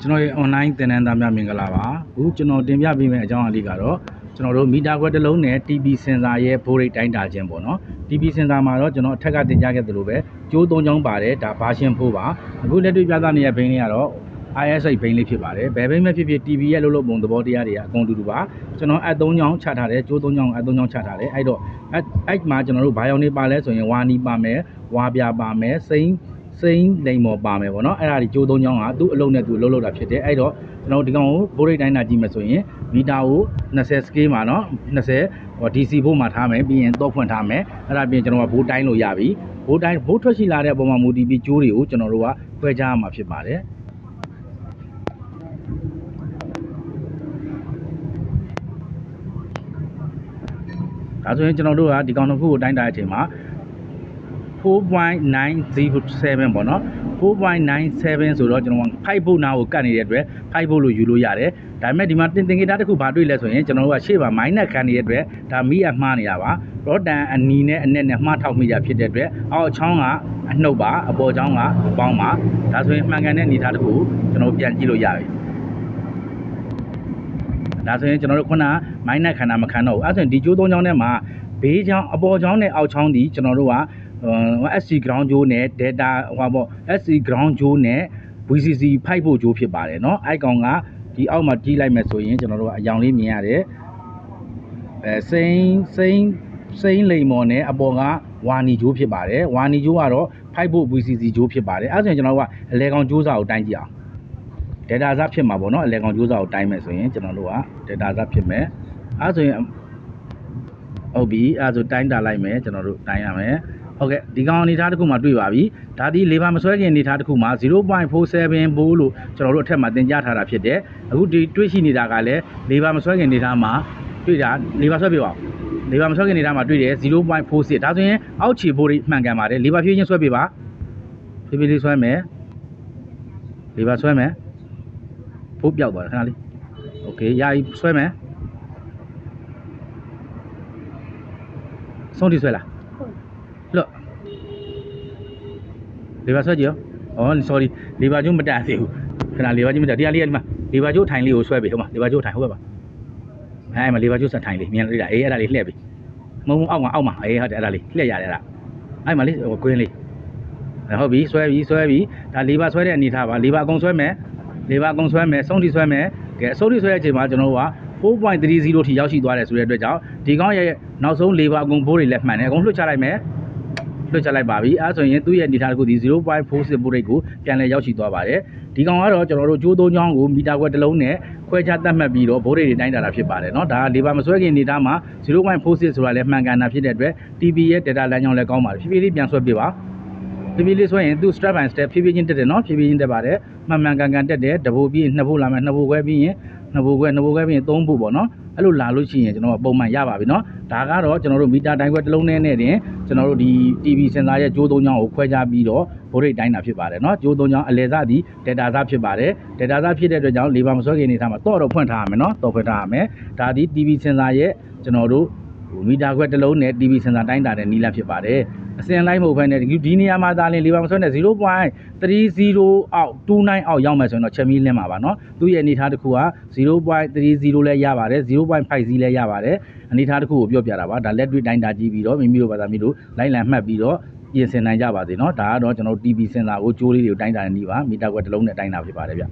ကျွန်တော်ရဲ့ online သင်တန်းသားများမင်္ဂလာပါအခုကျွန်တော်တင်ပြပေးမယ့်အကြောင်းအရာလေးကတော့ကျွန်တော်တို့မီတာခွက်တစ်လုံးနဲ့ TB စင်ဆာရဲ့ဘိုးရိတ်တိုင်းတာခြင်းပေါ့နော် TB စင်ဆာမှာတော့ကျွန်တော်အထက်ကတင်ကြားခဲ့သလိုပဲကျိုး၃ချောင်းပါတယ်ဒါဘာရှင်းဖို့ပါအခုလက်တွေ့ပြသနေတဲ့ဘိန်းလေးကတော့ ISA ဘိန်းလေးဖြစ်ပါတယ်ဘယ်ဘိန်းပဲဖြစ်ဖြစ် TB ရဲ့လုံးလုံးပုံသဘောတရားတွေကအကုန်တူတူပါကျွန်တော်အ၃ချောင်းချထားတယ်ကျိုး၃ချောင်းအ၃ချောင်းချထားတယ်အဲ့တော့အဲ့အဲ့မှာကျွန်တော်တို့ဘာရောင်နေပါလဲဆိုရင်ဝါနီပါမယ်ဝါပြပါမယ်စိမ့် စိမ့်လိမ်မော်ပါမယ်ပေါ့နော်အဲ့ဒါဒီကျိုးသုံးချောင်းကသူ့အလုံးနဲ့သူလှုပ်လှုပ်တာဖြစ်တယ်အဲ့တော့ကျွန်တော်ဒီကောင်ကိုဘိုးရိတ်တိုင်းတာကြည့်မယ်ဆိုရင်မီတာကို20 scale မှာနော်20ဟို DC ဘိုးမှာထားမယ်ပြီးရင်တော့ဖွင့်ထားမယ်အဲ့ဒါပြီးရင်ကျွန်တော်ကဘိုးတိုင်းလို့ရပြီဘိုးတိုင်းဘိုးထွက်ရှိလာတဲ့အပေါ်မှာမူတည်ပြီးကျိုးတွေကိုကျွန်တော်တို့ကခွဲခြားရမှာဖြစ်ပါတယ်ဒါဆိုရင်ကျွန်တော်တို့ကဒီကောင်တစ်ခုကိုတိုင်းတာတဲ့အချိန်မှာ 4.907ပေါ့နော်4.97ဆိုတော့ကျွန်တော်5 volt နာကိုကတ်နေတဲ့အတွက်5 volt လို့ယူလို့ရတယ်ဒါပေမဲ့ဒီမှာတင်တင်ဂီတာတစ်ခုဘာတွေ့လဲဆိုရင်ကျွန်တော်တို့ကရှေ့ပါ minus ခံနေတဲ့အတွက်ဒါမီးအမှားနေတာပါရောတန်အနီနဲ့အနဲ့နဲ့မှားထောက်မိတာဖြစ်တဲ့အတွက်အောက်ချောင်းကအနှုတ်ပါအပေါ်ချောင်းကအပေါင်းပါဒါဆိုရင်မှန်ကန်တဲ့အနေအထားတစ်ခုကျွန်တော်ပြန်ကြည့်လို့ရပြီဒါဆိုရင်ကျွန်တော်တို့ခုန minus ခံတာမခံတော့ဘူးအဲဆိုရင်ဒီကျိုးသုံးချောင်းထဲမှာဘေးချောင်းအပေါ်ချောင်းနဲ့အောက်ချောင်းဒီကျွန်တော်တို့ကဟို SC ground ဂျိုးနဲ့ data ဟိုပါပေါ့ SC ground ဂျိုးနဲ့ VCC ဖိုက်ဖို့ဂျိုးဖြစ်ပါတယ်เนาะအဲ့ကောင်ကဒီအောက်မှာကြည့်လိုက်မယ်ဆိုရင်ကျွန်တော်တို့ကအယောင်လေးမြင်ရတယ်အဲစိမ့်စိမ့်စိမ့်လိမ်မော်နဲ့အပေါ်ကဝါနီဂျိုးဖြစ်ပါတယ်ဝါနီဂျိုးကတော့ဖိုက်ဖို့ VCC ဂျိုးဖြစ်ပါတယ်အဲ့ဆိုရင်ကျွန်တော်တို့ကအလဲကောင်ဂျိုးစာကိုတိုင်းကြည့်အောင် data ဇဖြစ်မှာပေါ့เนาะအလဲကောင်ဂျိုးစာကိုတိုင်းမယ်ဆိုရင်ကျွန်တော်တို့က data ဇဖြစ်မယ်အဲ့ဆိုရင်ဟုတ်ပြီအဲ့ဆိုတိုင်းတာလိုက်မယ်ကျွန်တော်တို့တိုင်းရမယ် ဟုတ်ကဲ့ဒီကောင်အနေထားတစ်ခုမှတွေ့ပါပြီဒါဒီလေဘာမဆွဲခင်အနေထားတစ်ခုမှာ0.47ဘိုးလို့ကျွန်တော်တို့အထက်မှာသင်ကြားထားတာဖြစ်တယ်အခုဒီတွေ့ရှိနေတာကလည်းလေဘာမဆွဲခင်အနေထားမှာတွေ့တာလေဘာဆွဲပြပါဦးလေဘာမဆွဲခင်အနေထားမှာတွေ့တယ်0.46ဒါဆိုရင်အောက်ခြေဘိုးတွေမှန်ကန်ပါတယ်လေဘာဖြည့်ချင်းဆွဲပြပါဖြည်းဖြည်းလေးဆွဲမယ်လေဘာဆွဲမယ်ဘိုးပြောက်သွားတယ်ခဏလေးโอเคယာယီဆွဲမယ်ဆုံးထိဆွဲလား လို့လေဘာဆွဲကြည့်ရောဩ sorry လေဘာကျိုးမတက်သေးဘူးခဏလေဘာကျိုးမတက်ဒီဟာလေးကဒီမှာလေဘာကျိုးထိုင်လေးကိုဆွဲပြီဟုတ်မှာလေဘာကျိုးထိုင်ဟုတ်ကဲ့ပါအဲမှာလေဘာကျိုးဆက်ထိုင်လေးမြန်လေးတာအေးအဲ့ဒါလေးလှည့်ပြီမုံအောက်မှာအောက်မှာအေးဟုတ်တယ်အဲ့ဒါလေးလှည့်ရတယ်အဲ့ဒါအဲ့မှာလေးဟိုကွင်းလေးဟုတ်ပြီဆွဲပြီဆွဲပြီဒါလေဘာဆွဲတဲ့အနေထားပါလေဘာအကုန်ဆွဲမယ်လေဘာအကုန်ဆွဲမယ်ဆုံးထိဆွဲမယ်ကဲအဆုံးထိဆွဲတဲ့အချိန်မှာကျွန်တော်တို့က4.30ထိရောက်ရှိသွားတယ်ဆိုတဲ့အတွက်ကြောင့်ဒီကောင်းရဲ့နောက်ဆုံးလေဘာအကုန်ဘိုးတွေလက်မှန်တယ်အကုန်လွှတ်ချလိုက်မယ် လွှတ်ချလိုက်ပါပြီအဲဆိုရင်သူ့ရဲ့အနေထားတစ်ခုဒီ0.46ဘိုရိတ်ကိုပြန်လည်ရောက်ရှိသွားပါတယ်ဒီကောင်ကတော့ကျွန်တော်တို့ကျိုးသုံးချောင်းကိုမီတာခွက်တစ်လုံးနဲ့ခွဲခြားသတ်မှတ်ပြီးတော့ဘိုရိတ်တွေတိုင်းတာတာဖြစ်ပါတယ်เนาะဒါကလေဘာမဆွဲခင်အနေထားမှာ0.46ဆိုတာလည်းမှန်ကန်တာဖြစ်တဲ့အတွက် TB ရဲ့ data လမ်းကြောင်းလည်းကောင်းပါတယ်ဖြည်းဖြည်းလေးပြန်ဆွဲပြပါဖြည်းဖြည်းလေးဆွဲရင်သူ step by step ဖြည်းဖြည်းချင်းတက်တယ်เนาะဖြည်းဖြည်းချင်းတက်ပါတယ်မှန်မှန်ကန်ကန်တက်တယ်တဘိုးပြီးရင်နှစ်ဘိုးလာမယ်နှစ်ဘိုးခွဲပြီးရင်နှစ်ဘိုးခွဲနှစ်ဘိုးခွဲပြီးရင်သုံးဘိုးပေါ့เนาะ အဲ့လိုလာလို့ရှိရင်ကျွန်တော်ကပုံမှန်ရပါပြီเนาะဒါကတော့ကျွန်တော်တို့မီတာတိုင်းခွဲတစ်လုံးနဲ့နဲ့တင်ကျွန်တော်တို့ဒီ TV စင်ဆာရဲ့ကြိုးသုံးချောင်းကိုခွဲခြားပြီးတော့ဘိုးရိတ်တိုင်းတာဖြစ်ပါတယ်เนาะကြိုးသုံးချောင်းအလဲစားသည် data စားဖြစ်ပါတယ် data စားဖြစ်တဲ့အတွက်ကြောင့် labor မဆွဲခင်နေထားမှာတော့တော့ဖွင့်ထားရမယ်เนาะတော့ဖွင့်ထားရမယ်ဒါဒီ TV စင်ဆာရဲ့ကျွန်တော်တို့ဟို မီတာခွဲတစ်လုံးနဲ့ TV စင်ဆာတိုင်းတာတဲ့နီးလာဖြစ်ပါတယ်အစင်လိုက်မဟုတ်ဘဲနဲ့ဒီနေရာမှာသာလင်လေးပါမဆွဲနဲ့0.30အောက်29အောက်ရောက်မယ်ဆိုရင်တော့ချက်မီးလင်းမှာပါနော်သူ့ရဲ့အနေထားတစ်ခုက0.30လည်းရပါတယ်0.50လည်းရပါတယ်အနေထားတစ်ခုကိုပြောပြတာပါဒါလက်တွေ့တိုင်းတာကြည့်ပြီးတော့မိမိတို့ဘာသာမျိုးတို့လိုင်းလံမှတ်ပြီးတော့ပြင်ဆင်နိုင်ကြပါစေနော်ဒါကတော့ကျွန်တော် TV စင်ဆာကိုကြိုးလေးတွေကိုတိုင်းတာနေပါမီတာကွက်တစ်လုံးနဲ့တိုင်းတာဖြစ်ပါတယ်ဗျ